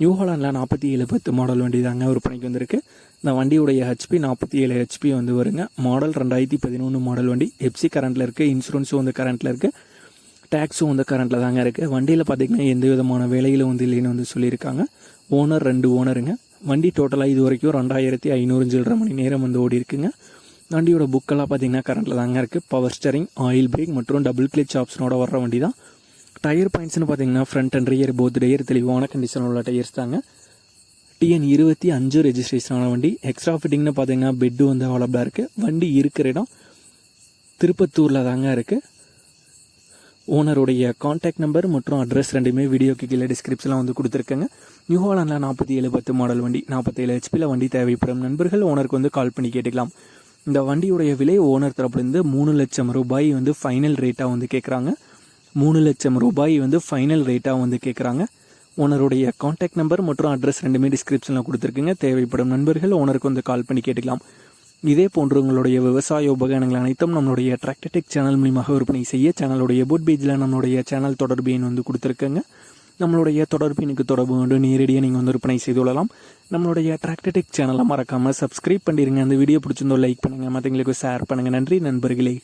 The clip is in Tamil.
நியூ ஹாலாண்டில் நாற்பத்தி ஏழு பத்து மாடல் வண்டி தாங்க விற்பனைக்கு வந்திருக்கு. இந்த வண்டியுடைய ஹெச்பி நாற்பத்தி ஏழு ஹெச்பி வந்து வருங்க. மாடல் ரெண்டாயிரத்தி பதினொன்று மாடல் வண்டி. எஃப்சி கரண்ட்டில் இருக்குது இன்சூரன்ஸும் வந்து கரண்ட்டில் இருக்குது டேக்ஸும் வந்து கரண்ட்டில் தாங்க இருக்குது வண்டியில் பார்த்தீங்கன்னா எந்த விதமான வேலையிலும் வந்து இல்லைன்னு வந்து சொல்லியிருக்காங்க. ஓனர் ரெண்டு ஓனருங்க வண்டி டோட்டலாக இது வரைக்கும் ரெண்டாயிரத்தி ஐநூறு சில்லரை மணி நேரம் வந்து ஓடி இருக்குங்க வண்டியோட புக்கெல்லாம் பார்த்தீங்கன்னா கரண்ட்டில் தாங்க இருக்குது பவர் ஸ்டரிங் ஆயில் பிரேக் மற்றும் டபுள் கிளிச் ஆப்ஷனோட வர்ற வண்டி தான் டயர் பாயிண்ட்ஸ்னு பார்த்தீங்கன்னா front and rear both tyre தெளிவான கண்டிஷன் உள்ள டயர்ஸ் தாங்க. டிஎன் இருபத்தி அஞ்சு ரெஜிஸ்ட்ரேஷனான வண்டி. எக்ஸ்ட்ரா ஃபிட்டிங்னு பார்த்தீங்கன்னா பெட்டு வந்து அவைலபிளாக இருக்குது வண்டி இருக்கிற இடம் திருப்பத்தூரில் தாங்க இருக்குது ஓனருடைய காண்டாக்ட் நம்பர் மற்றும் அட்ரஸ் ரெண்டுமே வீடியோக்கு கீழே டிஸ்கிரிப்ஷனில் வந்து கொடுத்துருக்கேங்க. நியூ ஹாலாண்டில் நாற்பத்தி ஏழு பத்து மாடல் வண்டி நாற்பத்தேழு ஹெச்பியில் வண்டி தேவைப்படும். நண்பர்கள் ஓனருக்கு வந்து கால் பண்ணி கேட்டுக்கலாம். இந்த வண்டியுடைய விலை ஓனர் தரப்புலேருந்து மூணு லட்சம் ரூபாய் வந்து ஃபைனல் ரேட்டாக வந்து கேட்குறாங்க மூணு லட்சம் ரூபாய் வந்து ஃபைனல் ரேட்டாக வந்து கேட்குறாங்க ஓனருடைய காண்டாக்ட் நம்பர் மற்றும் அட்ரஸ் ரெண்டுமே டிஸ்கிரிப்ஷனில் கொடுத்துருக்குங்க. தேவைப்படும் நண்பர்கள் ஓனருக்கு வந்து கால் பண்ணி கேட்டுக்கலாம். இதே போன்று உங்களுடைய விவசாய உபகரணங்கள் அனைத்தும் நம்மளுடைய டிராக்டர்டெக் சேனல் மூலியமாக விற்பனை செய்ய சேனலுடைய போட் பேஜில் நம்மளுடைய சேனல் தொடர்பு எண் வந்து கொடுத்துருக்கங்க. நம்மளுடைய தொடர்பு எனக்கு தொடர்பு கொண்டு நேரடியாக நீங்கள் வந்து விற்பனை செய்து கொள்ளலாம். நம்மளுடைய டிராக்டர்டெக் சேனலை மறக்காமல் சப்ஸ்கிரைப் பண்ணிடுங்க அந்த வீடியோ பிடிச்சிருந்தோ லைக் பண்ணுங்கள் மற்றவங்களுக்கு ஷேர் பண்ணுங்கள் நன்றி நண்பர்களே.